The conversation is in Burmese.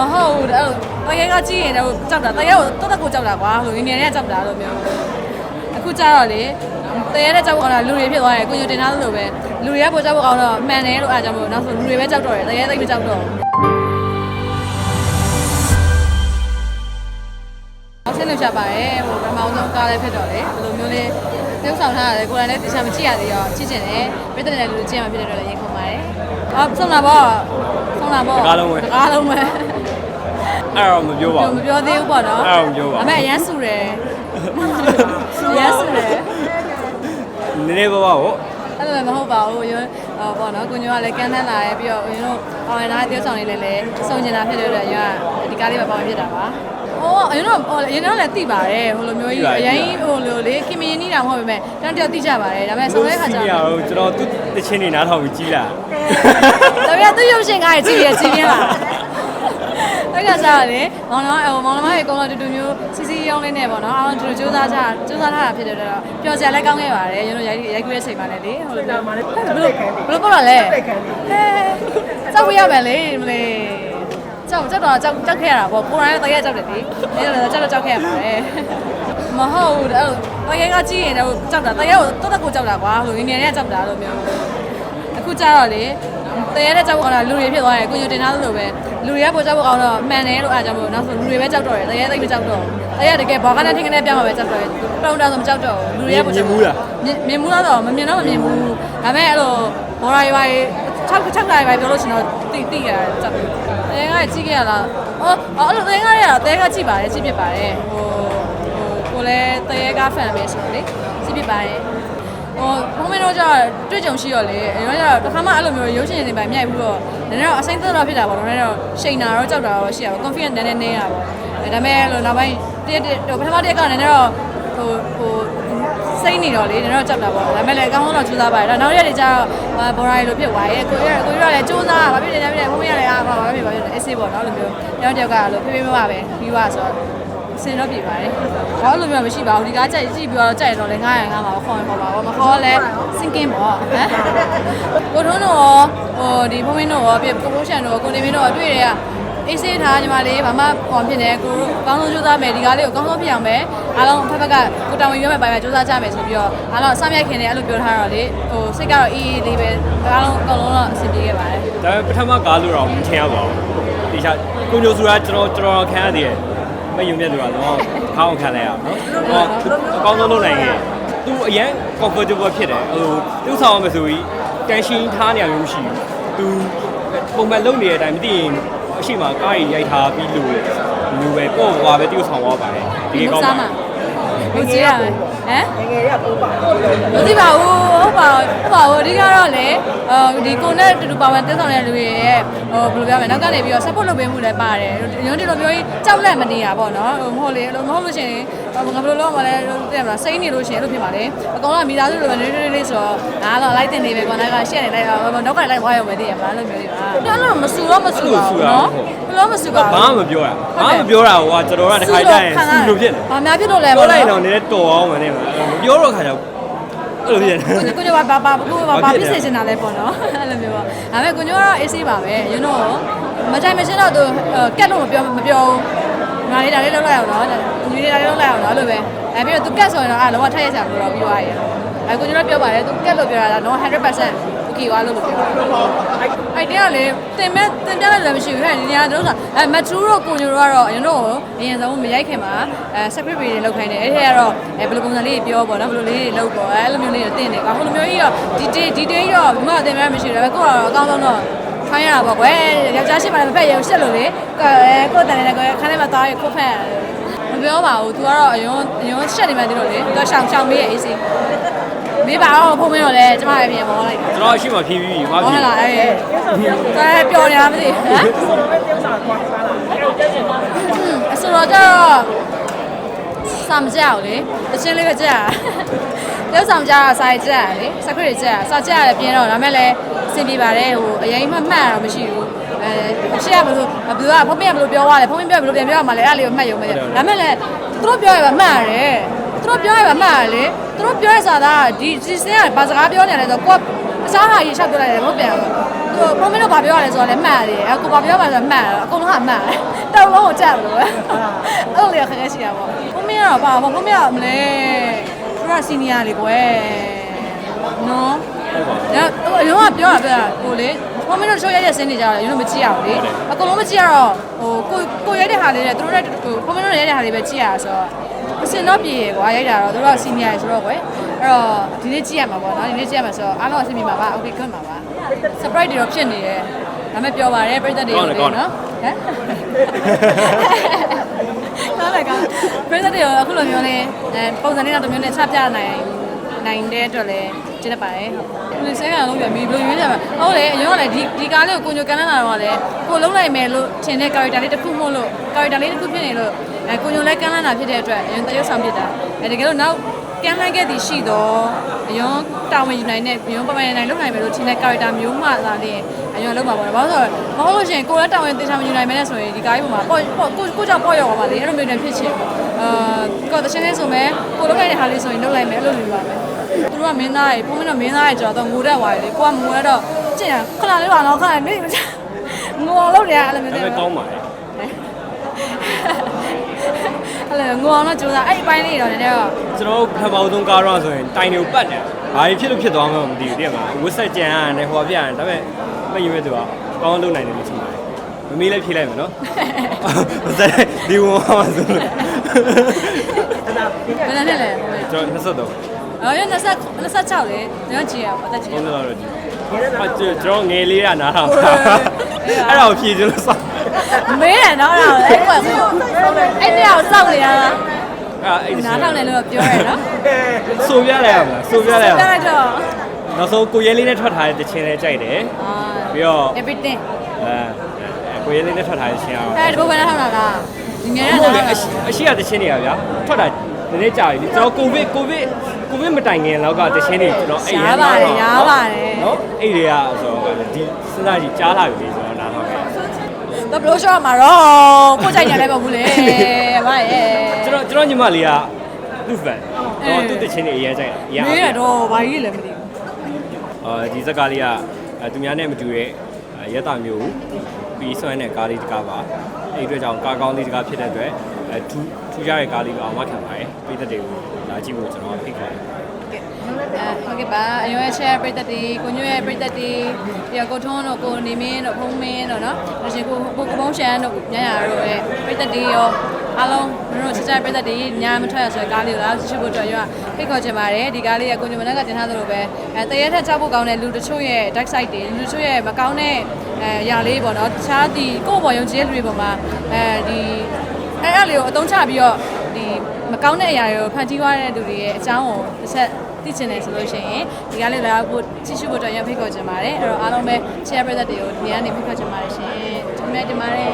မဟုတ်ဘူးအဲ့လိုတကယ်ကကြည့်ရင်တော့ကြောက်တာတကယ်ကိုတော်တော်ကိုကြောက်တာကွာဟိုငငယ်နဲ့ကြောက်တာလို့မျိုးအခုကျတော့လေတကယ်နဲ့ကြောက်အောင်တာလူတွေဖြစ်သွားတယ်ကိုညိုတင်ထားသလိုပဲလူတွေကပိုကြောက်ဖို့အောင်တော့မှန်တယ်လို့အားကြောင့်မို့နောက်ဆိုလူတွေပဲကြောက်တော့တယ်တကယ်သိပ်မကြောက်တော့ဘူးဆက်လို့ရှာပါတယ်ဟိုပထမဆုံးကားလည်းဖြစ်တော့လေဘယ်လိုမျိုးလဲပြုဆောင်ထားရတယ်ကိုယ်တိုင်လည်းတခြားမကြည့်ရသေးတော့ချစ်ချင်တယ်ပြည်တဲ့လူကြည့်ရမှာဖြစ်တဲ့တော့လည်းရင်ခုန်ပါတယ်အော်ဆုံးလာပေါ့ဆုံးလာပေါ့တကားလုံးပဲတကားလုံးပဲ အဲ့တော့မပြောပါမဘူးပြောသေးဘူးပေါ့နော်အဲ့ဒါမပြောပါဘူးအမေအရန်ဆူတယ်အရန်ဆူတယ်နည်းနည်းပါးပါးပေါ့အဲ့လိုလည်းမဟုတ်ပါဘူးရောဟောပေါ့နော်ကိုညိုကလည်းကန်းတန်းလာတယ်ပြီးတော့ဦးတို့အောင်ရနာတယောက်ဆောင်လေးလည်းလည်းစုံကျင်တာဖြစ်တဲ့အတွက်ရောဒီကားလေးပဲပေါင်းဖြစ်တာပါဟိုအရင်တော့ဟိုအရင်တော့လည်းသိပါတယ်ဟိုလိုမျိုးကြီးအရင်ဟိုလိုလေကင်မင်းနီးတာမဟုတ်ပေမဲ့တန်းတယောက်သိကြပါတယ်ဒါပေမဲ့ဆုံးတဲ့ခါကျစီးရတော့ တော့ကျွန်တော်သူ့တချင်းနေနားထောင်ပြီးကြီးလာဒါပေမဲ့သူရုပ်ရှင်ကားကြီးကြည့်ရကြည့်ရလား အဲ့ကစားလေမောင်နှမဟိုမောင်နှမရဲ့အကုန်လုံးတူတူမျိုးစီစီရောင်းလေးနဲ့ပေါ့နော်အားလုံးတူတူစူးစမ်းကြစူးစမ်းထားတာဖြစ်တဲ့တော့ပျော်စရာလည်းကောင်းခဲ့ပါတယ်ကျွန်တော်ရိုက်ရိုက်ခွေးရဲ့ချိန်ပါနဲ့လေဟိုလိုဘယ်လိုဘယ်လိုပေါ့လဲဟဲစောက်ပြရမယ်လေမလေးကြောက်ကြောက်တော့ကြောက်ကြောက်ခဲ့ရတာပေါ့ကိုရိုင်းလည်းတကယ်ကြောက်တယ်လေဒီလိုကြောက်တော့ကြောက်ခဲ့ရပါတယ်မဟုတ်ဘူးအဲ့လိုတကယ်ကကြည့်ရင်တော့ကြောက်တာတကယ်ကိုတော်တော်ကိုကြောက်တာကွာဟိုငငယ်နဲ့ကြောက်တာလို့မျိုးအခုကျတော့လေ တကယ်နဲ့ကြောက်ဖို့အောင်တာလူတွေဖြစ်သွားတယ်ကိုညိုတင်ထားသလိုပဲလူတွေကပိုကြောက်ဖို့အောင်တော့မှန်တယ်လို့အားကြောင့်မို့နောက်ဆိုလူတွေပဲကြောက်တော့တယ်တကယ်သိပ်မကြောက်တော့တကယ်တကယ်ဘောကနဲ့ထင်ကနေပြောင်းမှာပဲကြောက်တော့တယ်တုံတာဆိုမကြောက်တော့ဘူးလူတွေကပိုကြောက်မြင်မှုလားတော့မမြင်တော့မမြင်ဘူးဒါပေမဲ့အဲ့လိုဘော်ရာရွာကြီး၆၆လာရွာပြောလို့ရှင်တော့တိတိရကြောက်တယ်တကယ်ကကြည့်ခဲ့ရလားအော်အဲ့လိုတကယ်ကရတာတကယ်ကကြည့်ပါတယ်ကြည့်ဖြစ်ပါတယ်ဟိုဟိုကိုလည်းတကယ်ကဖန်ပဲဆိုတော့လေကြည့်ဖြစ်ပါတယ် ဟိုဘုံမင်းတို့ကျတော့တွေ့ကြုံရှိရောလေအဲတော့ကျတော့တစ်ခါမှအဲ့လိုမျိုးရုပ်ရှင်တွေပဲမြိုက်ဘူးတော့နည်းနည်းတော့အစိမ့်သက်တော့ဖြစ်တာပေါ့နော်နည်းနည်းတော့ရှိန်တာတော့ကြောက်တာတော့ရှိရပါ confidence နည်းနည်းနည်းရပါပေါ့အဲဒါပေမဲ့လို့နောက်ပိုင်းတရက်ဟိုပထမတရက်ကနည်းနည်းတော့ဟိုဟိုစိတ်နေတော့လေနည်းနည်းတော့ကြောက်တာပေါ့ဒါပေမဲ့လည်းအကောင်းဆုံးတော့ကြိုးစားပါတယ်ဒါနောက်ရက်တွေကျတော့ဘော်ရာရီလိုဖြစ်သွားရဲ့ကိုရကိုရလည်းစူးစမ်းဘာဖြစ်လဲညာဖြစ်လဲဘုံမရလည်းအားပါဘာဖြစ်ဘာဖြစ်လဲအစ်စေးပေါ့နော်လိုမျိုးတယောက်တယောက်ကလို့ဖေးဖေးမမပဲပြီးသွားဆိုတော့ စင်တော့ပြပါတယ်။ဘာလို့လိုမျိုးမရှိပါဘူးဒီကားကြိုက်ကြည့်ပြီးတော့ကြိုက်တော့လည်း900 900မှာခေါ်ရင်ခေါ်ပါဘောမခေါ်လဲ sinking ပေါ့ဟမ်။ကိုထုံးတို့ရောဟိုဒီဖုန်းမင်းတို့ရောပြကိုပိုးရှန်တို့ကိုနေမင်းတို့ရောတွေ့တယ်ကအေးစေးထားညီမလေးဘာမှဟောဖြစ်နေကိုတို့အကောင်းဆုံးကြိုးစားမယ်ဒီကားလေးကိုအကောင်းဆုံးဖြစ်အောင်ပဲအားလုံးဖက်ဖက်ကကိုတာဝန်ရွေးမယ်ပိုင်းမှာကြိုးစားကြမယ်ဆိုပြီးတော့အားလုံးစမြိုက်ခင်နေအဲ့လိုပြောထားတော့လေဟိုစိတ်ကတော့အေးအေးလေးပဲအားလုံးအကုန်လုံးတော့အဆင်ပြေခဲ့ပါတယ်ဒါပေမဲ့ပထမကားလို့တော့မထင်ရပါဘူးဒီချာကိုညိုစုကကျွန်တော်ကျွန်တော်ခံရသေးတယ် မယုံမြတ်လို့ကတော့ခေါင်းခံလိုက်ရအောင်နော်ဟောအကောင်းဆုံးလုပ်နိုင်ခဲ့သူအရင် comfortable ဖြစ်တယ်ဟိုသူ့ဆောင်ရမယ်ဆိုပြီး tension ထားနေရမျိုးမရှိဘူးသူပုံမှန်လုပ်နေတဲ့အတိုင်းမသိရင်အရှိမကားကြီးရိုက်ထားပြီးလို့မျိုးပဲပေါ့ကွာပဲသူ့ဆောင်သွားပါတယ်ဒီကောင်းပါဟုတ်ကြည့်ရမယ်ဟမ်ငယ်ရပုံပါမသိပါဘူးဟု တ်ပါဟုတ်ပါဘူးအဓိကတော့လေဒီကိုနဲ့တူတူပါဝင်တက်ဆောင်တဲ့လူတွေရဲ့ဟိုဘယ်လိုပြောမလဲနောက်ကနေပြီးတော့ support လုပ်ပေးမှုလည်းပါတယ်ရုံးဒီလိုမျိုးကြီးကြောက်လက်မနေတာပေါ့နော်ဟိုမဟုတ်လေမဟုတ်လို့ရှိရင်ငါဘယ်လိုလုပ်မလဲသိရမလားစိတ်နေလို့ရှိရင်အဲ့လိုဖြစ်ပါလေအကောင်ကမိသားစုလိုပဲနေနေလေးဆိုတော့ငါတော့လိုက်တင်နေပဲကွာနောက်ကရှက်နေလိုက်နောက်ကလိုက်ဝါရုံပဲသိရမလားလို့မျိုးလေးပါဒါတော့မဆူတော့မဆူပါဘူးနော်ဘယ်လိုမဆူပါဘူးဘာမှမပြောတာဘာမှမပြောတာဟိုကကျွန်တော်ကတစ်ခါတည်းဆူလို့ဖြစ်တယ်ဘာများဖြစ်လို့လဲပြောလိုက်တော့နည်းနည်းတော်အောင်မနေမှာမပြောတော့ခါကျ အဲ့လိုဖြစ်နေကိုကိုကဘာဘာကိုဘာဘာဖြစ်စေချင်တာလဲပေါ့နော်အဲ့လိုမျိုးပေါ့ဒါပေမဲ့ကိုညိုကတော့အေးဆေးပါပဲ you know မကြိုက်မရှင်းတော့သူကက်လို့မပြောမပြောဘူးငါလေးဒါလေးလောက်လိုက်အောင်နော်ညီလေးဒါလေးလောက်လိုက်အောင်နော်လို့ပဲအဲပြီးတော့သူကက်ဆိုရင်တော့အဲ့လောကထက်ရချာလို့တော့ပြီးသွားရဲ့ အခုကျွန်တော်ပြောပါတယ်သူကက်လို့ပြောတာတော့100%ဘူကီဝါလို့လို့ပြောအဲ့တဲ့ကလေတင်မဲ့တင်ပြလိုက်လည်းမရှိဘူးဟဲ့ဒီနေရာတို့ကအဲမထူးတို့ကိုညိုတို့ကတော့ကျွန်တော်အရင်ဆုံးမရိုက်ခင်မှာအဲ separate video တွေလုပ်ခိုင်းတယ်အဲ့ဒီကတော့အဲဘယ်လိုပုံစံလေးပြောပေါ့နော်ဘယ်လိုလေးတွေလုပ်ပေါ့အဲလိုမျိုးလေးတွေတင်တယ်အခုလိုမျိုးကြီးတော့ detail detail တော့ဘယ်မှတင်ပြမရှိတယ်ပဲကိုကတော့အကောင်းဆုံးတော့ခိုင်းရတာပေါ့ကွယ်ယောက်ျားရှိမှလည်းမဖက်ရဘူးရှက်လို့လေကိုယ်တန်နေတဲ့ကွယ်ခန်းထဲမှာသွားရခုတ်ဖက်ရတယ်မပြောပါဘူး तू ကတော့အရင်အရင်ရှက်နေမှသိလို့လေ तू ရှောင်ရှောင်မေးရဲ့အေးစေး မေးပါတော့ဖုန်းမင်းတော့လေကျမလည်းပြင်ပေါ်လိုက်တယ်ကျွန်တော်ရှိမှဖြည်းဖြည်းမဟုတ်ဖြည်းလားအေးဒါပျော်နေတာမသိဟမ်ဆိုတော့ပဲ tiêu စားကွာစားလာအဲ့တော့ကျက်ချင်တော့အဆိုတော့ကျတော့စာမကြောက်လေတချင်းလေးပဲကြာတောက်ဆောင်ကြတာစာရကြလေစခရစ်ကြာစာကြရတယ်ပြင်းတော့ဒါမဲ့လည်းအဆင်ပြေပါတယ်ဟိုအရင်မှမှတ်ရတော့မရှိဘူးအဲရှေ့ကဘယ်လိုဘယ်သူကဖုန်းပြဘယ်လိုပြောသွားလဲဖုန်းပြဘယ်လိုပြန်ပြောရမှာလဲအဲ့လေးကိုမှတ်ရုံပဲဒါမဲ့လည်းသူတို့ပြောရပါမှတ်ရတယ် သူတို့ပြောရပါမှတ်ရလေသူတို့ပြောရစာသားဒီဒီစင်းကဘာစကားပြောနေလဲဆိုတော့ကိုစားဟာကြီးရှောက်ပြလိုက်တယ်မဟုတ်ပြန်ဘူးသူပုံမင်းတို့ဘာပြောရလဲဆိုတော့လည်းမှတ်ရတယ်အကိုဘာပြောမှဆိုတော့မှတ်တယ်အကုန်လုံးကမှတ်တယ်တောက်လုံးကိုတက်လို့ပဲအဲ့လိုလေခက်ခဲရှိတာပေါ့ပုံမင်းကတော့ပါပေါ့ပုံမင်းကမလဲသူကစီနီယာလေကွယ်နော်ဟုတ်ပါဘူး။ဒါဟိုအရင်ကပြောတာပြတာဟိုလေဟိုမင်းတို့ show ရိုက်တဲ့စင်းနေကြတော့ရုံးမကြည့်ရဘူးလေ။အကုန်လုံးမကြည့်ရတော့ဟိုကိုကိုရိုက်တဲ့ဟာလေးနဲ့သူတို့နဲ့ဟိုဟိုမင်းတို့ရိုက်တဲ့ဟာလေးပဲကြည့်ရတာဆိုတော့ အစင်တော့ပြေရကွာရိုက်တာတော့သူတို့က senior ဆိုတော့ကွယ်အဲ့တော့ဒီနေ့ကြည့်ရမှာပေါ့နော်ဒီနေ့ကြည့်ရမှာဆိုတော့အားလုံးအဆင်ပြေပါပါ okay good ပါပါ surprise တွေတော့ဖြစ်နေတယ်ဒါမဲ့ပြောပါရဲပြည့်သက်တွေနော်ဟမ်ကောင်းတယ်ကောင်းပြည့်သက်တွေအခုလိုမျိုးလေးအဲပုံစံလေးတော့တစ်မျိုးနဲ့ချပြနိုင်နိုင်တဲ့အတွက်လည်း ကျင်းနေပါတယ်ဟုတ်ဒီစဲကလုံးပြမီဘယ်လိုရွေးကြမှာဟုတ်လေအရင်ကလည်းဒီဒီကားလေးကိုကိုညိုကန်လာတော့လည်းကိုလုံးလိုက်မယ်လို့ထင်တဲ့ character လေးတစ်ခုမို့လို့ character လေးတစ်ခုဖြစ်နေလို့အဲကိုညိုလည်းကန်လာတာဖြစ်တဲ့အတွက်အရင်တရုပ်ဆောင်ဖြစ်တာအဲတကယ်လို့နောက်ကန်လိုက်ခဲ့သည်ရှိတော့အရင်တာဝန်ယူနိုင်တဲ့ဘယုံပပနိုင်လုပ်နိုင်မယ်လို့ထင်တဲ့ character မျိုးမှသာလေအရင်လုံးပါပေါ့ဘာလို့ဆိုတော့မဟုတ်လို့ရှိရင်ကိုလည်းတာဝန်တေချာမယူနိုင်မယ်နဲ့ဆိုရင်ဒီကားကြီးပေါ်မှာပေါ့ပေါ့ကိုကိုကြောင့်ပေါ့ရောက်ပါပါလေအဲ့လိုမျိုးနဲ့ဖြစ်ချင်အာကိုတချင်းလေးဆိုမဲ့ကိုလုံးလိုက်တဲ့ဟာလေးဆိုရင်လုပ်လိုက်မယ်အဲ့လိုလိုပါမယ် သူတို့ကမင်းသားရေပုံမင်းတော့မင်းသားရေကျွန်တော်တော့ငိုတတ်သွားတယ်လေကိုကငိုရတော့ကြည့်ရခဏလေးပါတော့ခဏနေမချငိုအောင်လုပ်တယ်အဲ့လိုမျိုးဒါပေမဲ့ကောင်းပါလေအဲ့လိုငိုအောင်တော့ကြိုးစားအဲ့ဒီပိုင်းလေးတော့နည်းနည်းတော့ကျွန်တော်ဖန်ပေါင်းသုံးကားတော့ဆိုရင်တိုင်တွေကိုပတ်နေဘာဖြစ်လို့ဖြစ်သွားမှမသိဘူးတကယ်မှာဝစ်ဆက်ကြံရတယ်ဟိုပြရတယ်ဒါပေမဲ့မယူမဲ့သူကကောင်းလုပ်နိုင်တယ်လို့ထင်ပါတယ်မမေးလည်းဖြေလိုက်မယ်နော်မစက်ဒီဝန်မှာဆိုလို့ဘယ်နဲ့လဲကျွန်တော်23 အော်ရ20 26လေညကြည့်ရပါတက်ကြည့်ဘုန်းတော်တော့ဒီအကျွန်တော်ငယ်လေးကနားထောင်အဲ့ဒါကိုဖြေချင်လို့စောင့်မေးတယ်နော်အဲ့ဒါအဲ့ကွက်ကိုအဲ့တရားကိုစောက်နေရတာအဲ့အဲ့နားထောင်တယ်လို့ပြောရဲနော်ဆိုပြလိုက်ရမလားဆိုပြလိုက်ရမပြလားလိုက်တော့နောက်ဆုံးကိုရဲလေးနဲ့ထွက်ထားတဲ့တခြင်းလေးကြိုက်တယ်အာပြီးတော့ everything အဲကိုရဲလေးနဲ့ထွက်ထားတဲ့ခြင်းအောင်အဲ့ဒီဘယ်နဲ့ထောက်တာလားဒီငယ်ဟုတ်ကတယ်နားအရှိအရှိရတခြင်းတွေကဗျာထွက်တာနည်းနည်းကြာပြီကျွန်တော်ကိုဗစ်ကိုဗစ် ကိုဗစ်မတိုင်ခင်လောက်ကတခြင်းတွေကျွန်တော်အဲ့ရားပါတယ်ရားပါတယ်နော်အဲ့တွေကဆိုတော့ဒီစဉ်းစားကြည့်ကြားလာပြီဆိုတော့နားထောင်ခဲ့တော့ဘလို့ရှော့မှာတော့ကိုကြိုက်ကြလည်းမဟုတ်ဘူးလေဗါရဲ့ကျွန်တော်ကျွန်တော်ညီမလေးကသူ့ fan တော့သူ့တခြင်းတွေအရင်ကြိုက်အရင်မေးရတော့ဘာကြီးလဲမသိဘူးအာဒီဇက်ကားလေးကအဲသူများနဲ့မတူတဲ့အဲရက်တာမျိုးပြီးဆွမ်းတဲ့ကားလေးတစ်ကားပါအဲ့ဒီအတွက်ကြောင့်ကားကောင်းလေးတစ်ကားဖြစ်တဲ့အတွက် အဲထူးထူးခြားတဲ့ကားလေးကိုအောင်မခံပါတယ်ပြည်သက်တွေကိုလာကြည့်ဖို့ကျွန်တော်ဖိတ်ခေါ်တယ်အဲဟုတ်ကဲ့ပါအရွယ် share ပရိသတ်တွေကိုညွှဲရဲ့ပရိသတ်တွေပြီးတော့ကိုထွန်းတို့ကိုနေမင်းတို့ဖုံးမင်းတို့နော်ဒါရှင်ကိုကိုကိုဘုံရှန်တို့ညညာတို့ရဲ့ပရိသတ်တွေရောအားလုံးတို့စစပရိသတ်တွေညာမထွက်ရဆိုကားလေးကိုလာကြည့်ဖို့အတွက်ရောဖိတ်ခေါ်ချင်ပါတယ်ဒီကားလေးကကိုညမနက်ကတင်ထားသလိုပဲအဲတရဲထက်ချဖို့ကောင်းတဲ့လူတချို့ရဲ့ dark side တွေလူတချို့ရဲ့မကောင်းတဲ့အဲຢာလေးပေါ့နော်တခြားဒီကိုယ့်ဘော်ယုံကြည်တဲ့လူတွေပေါ်မှာအဲဒီ အဲ့အဲ့လေးကိုအသုံးချပြီးတော့ဒီမကောင်းတဲ့အရာတွေကိုဖန်တီးသွားတဲ့လူတွေရဲ့အကြောင်းကိုတစ်ချက်သိချင်တယ်ဆိုလို့ရှိရင်ဒီကားလေးလာဖို့ကြည့်ရှုဖို့အတွက်ရဖိတ်ခေါ်ချင်ပါတယ်အဲ့တော့အားလုံးပဲ share ပြတဲ့တွေကိုဒီကနေဖိတ်ခေါ်ချင်ပါတယ်ရှင်ဒီမဲ့တင်ပါတယ်